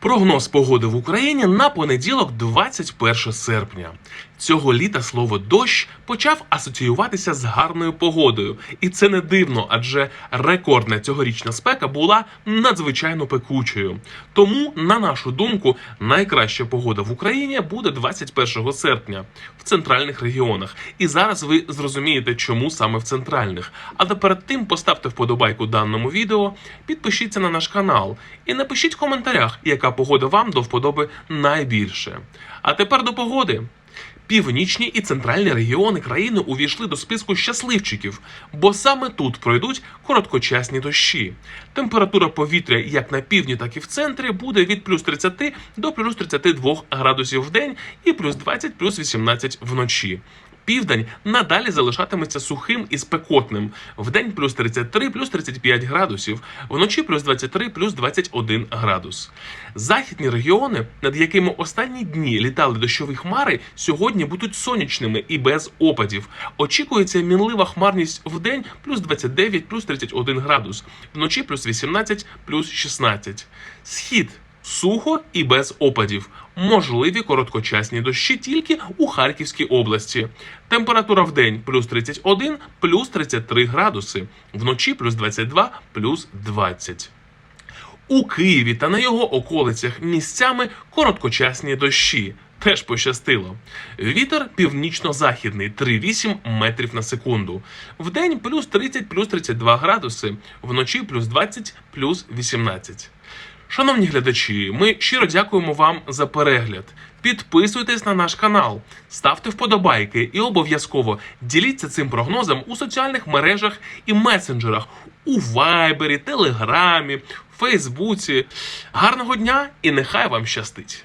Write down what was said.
Прогноз погоди в Україні на понеділок, 21 серпня. Цього літа слово дощ почав асоціюватися з гарною погодою, і це не дивно, адже рекордна цьогорічна спека була надзвичайно пекучою. Тому, на нашу думку, найкраща погода в Україні буде 21 серпня в центральних регіонах. І зараз ви зрозумієте, чому саме в центральних. Але перед тим поставте вподобайку даному відео, підпишіться на наш канал і напишіть в коментарях, яка погода вам до вподоби найбільше. А тепер до погоди. Північні і центральні регіони країни увійшли до списку щасливчиків, бо саме тут пройдуть короткочасні дощі. Температура повітря як на півдні, так і в центрі буде від плюс 30 до плюс 32 градусів в день і плюс 20 плюс 18 вночі. Південь надалі залишатиметься сухим і спекотним. Вдень плюс 33, плюс 35 градусів, вночі плюс 23, плюс 21 градус. Західні регіони, над якими останні дні літали дощові хмари, сьогодні будуть сонячними і без опадів. Очікується мінлива хмарність вдень плюс 29, плюс 31 градус, вночі плюс 18, плюс 16. Схід Сухо і без опадів. Можливі короткочасні дощі тільки у Харківській області. Температура в день плюс 31, плюс 33 градуси, вночі плюс 22, плюс 20. У Києві та на його околицях місцями короткочасні дощі. Теж пощастило. Вітер північно-західний 3,8 метрів на секунду. Вдень плюс 30, плюс 32 градуси, вночі плюс 20, плюс 18. Шановні глядачі, ми щиро дякуємо вам за перегляд. Підписуйтесь на наш канал, ставте вподобайки і обов'язково діліться цим прогнозом у соціальних мережах і месенджерах у Вайбері, Телеграмі, Фейсбуці. Гарного дня і нехай вам щастить!